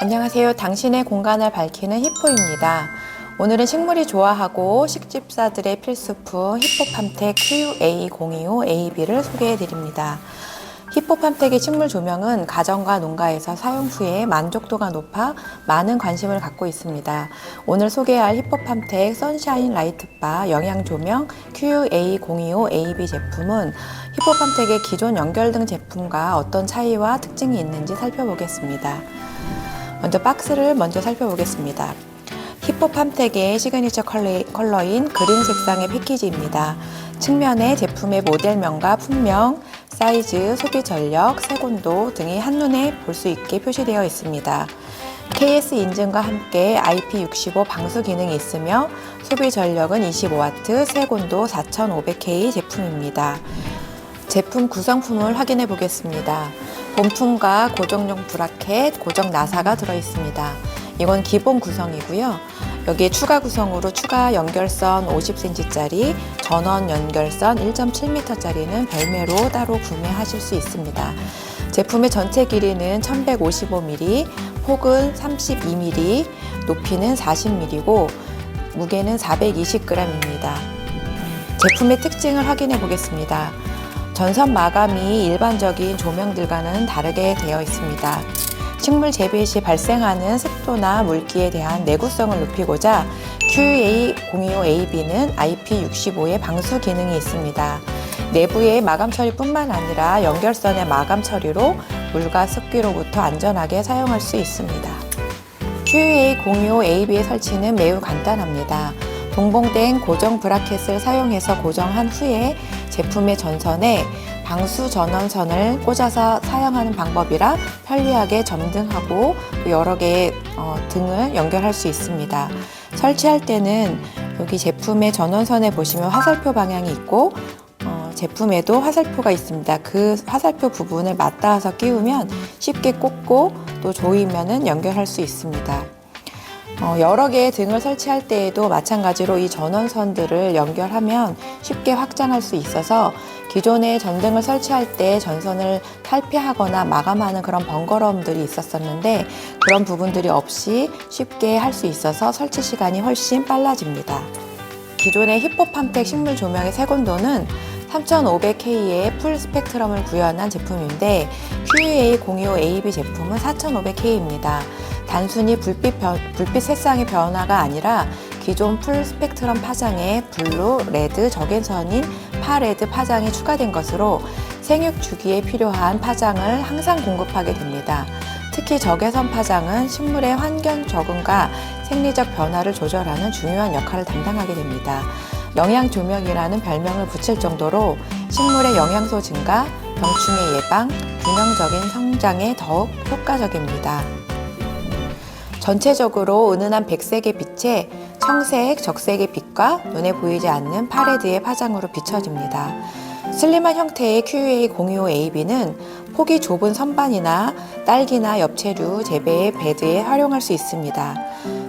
안녕하세요. 당신의 공간을 밝히는 히포입니다. 오늘은 식물이 좋아하고 식집사들의 필수품 히포팜텍 QA025AB를 소개해 드립니다. 히포팜텍의 식물 조명은 가정과 농가에서 사용 후에 만족도가 높아 많은 관심을 갖고 있습니다. 오늘 소개할 히포팜텍 선샤인 라이트바 영양 조명 QA025AB 제품은 히포팜텍의 기존 연결등 제품과 어떤 차이와 특징이 있는지 살펴보겠습니다. 먼저 박스를 먼저 살펴보겠습니다. 히포팜텍의 시그니처 컬러- 컬러인 그린 색상의 패키지입니다. 측면에 제품의 모델명과 품명, 사이즈, 소비 전력, 세곤도 등이 한눈에 볼 수 있게 표시되어 있습니다. KS 인증과 함께 IP65 방수 기능이 있으며 소비 전력은 25W, 세곤도 4500K 제품입니다. 제품 구성품을 확인해 보겠습니다. 본품과 고정용 브라켓, 고정 나사가 들어 있습니다. 이건 기본 구성이고요. 여기에 추가 구성으로 추가 연결선 50cm짜리, 전원 연결선 1.7m짜리는 별매로 따로 구매하실 수 있습니다. 제품의 전체 길이는 1155mm, 폭은 32mm, 높이는 40mm고 무게는 420g입니다. 제품의 특징을 확인해 보겠습니다. 전선 마감이 일반적인 조명들과는 다르게 되어 있습니다. 식물 재배 시 발생하는 습도나 물기에 대한 내구성을 높이고자 QA025AB는 IP65의 방수 기능이 있습니다. 내부의 마감 처리뿐만 아니라 연결선의 마감 처리로 물과 습기로부터 안전하게 사용할 수 있습니다. QA025AB의 설치는 매우 간단합니다. 동봉된 고정 브라켓을 사용해서 고정한 후에 제품의 전선에 방수 전원선을 꽂아서 사용하는 방법이라 편리하게 점등하고 또 여러 개의 어, 등을 연결할 수 있습니다. 설치할 때는 여기 제품의 전원선에 보시면 화살표 방향이 있고 어, 제품에도 화살표가 있습니다. 그 화살표 부분을 맞닿아서 끼우면 쉽게 꽂고 또 조이면은 연결할 수 있습니다. 어, 여러 개의 등을 설치할 때에도 마찬가지로 이 전원선들을 연결하면 쉽게 확장할 수 있어서 기존의 전등을 설치할 때 전선을 탈피하거나 마감하는 그런 번거로움들이 있었었는데 그런 부분들이 없이 쉽게 할 수 있어서 설치 시간이 훨씬 빨라집니다. 기존의 히포팜텍 식물 조명의 색온도는 3500K의 풀 스펙트럼을 구현한 제품인데 QA025AB 제품은 4500K입니다. 단순히 불빛, 변- 불빛 색상의 변화가 아니라 기존 풀 스펙트럼 파장에 블루, 레드, 적외선인 파레드 파장이 추가된 것으로 생육 주기에 필요한 파장을 항상 공급하게 됩니다. 특히 적외선 파장은 식물의 환경 적응과 생리적 변화를 조절하는 중요한 역할을 담당하게 됩니다. 영양 조명이라는 별명을 붙일 정도로 식물의 영양소 증가, 병충해 예방, 균형적인 성장에 더욱 효과적입니다. 전체적으로 은은한 백색의 빛에 청색, 적색의 빛과 눈에 보이지 않는 파레드의 파장으로 비춰집니다. 슬림한 형태의 QA025AB는 폭이 좁은 선반이나 딸기나 엽채류 재배의 베드에 활용할 수 있습니다.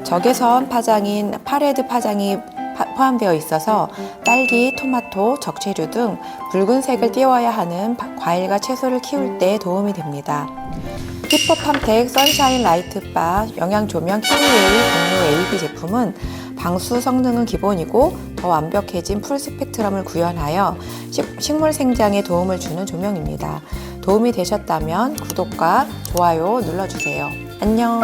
적외선 파장인 파레드 파장이 파- 포함되어 있어서 딸기, 토마토, 적채류 등 붉은색을 띄워야 하는 파- 과일과 채소를 키울 때 도움이 됩니다. 히퍼팜텍 선샤인 라이트바 영양 조명 QA 06AB 제품은 방수 성능은 기본이고 더 완벽해진 풀 스펙트럼을 구현하여 식- 식물 생장에 도움을 주는 조명입니다. 도움이 되셨다면 구독과 좋아요 눌러주세요. 안녕!